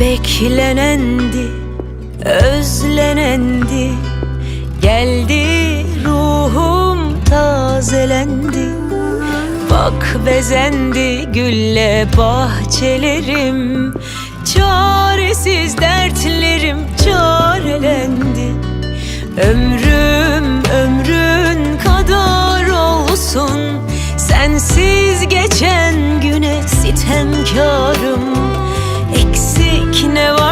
Beklenendi, özlenendi Geldi ruhum tazelendi Bak bezendi gülle bahçelerim. Çaresiz dertlerim çarelendi. Ömrüm ömrün kadar olsun. Sensiz geçen güne sitemkarım. Eksik ne varsa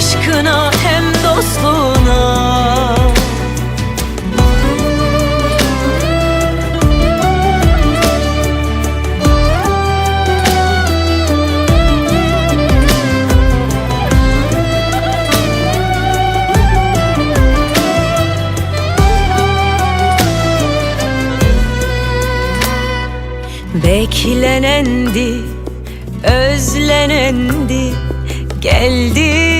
aşkına hem dostluğuna. Beklenendi, özlenendi Geldi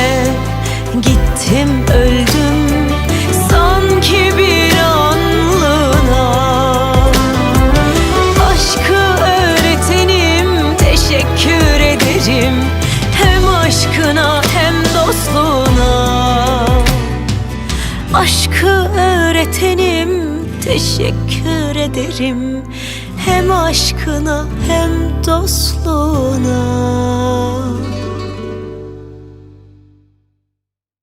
ederim Hem aşkına hem dostluğuna. Aşkı öğretenim teşekkür ederim. Hem aşkına hem dostluğuna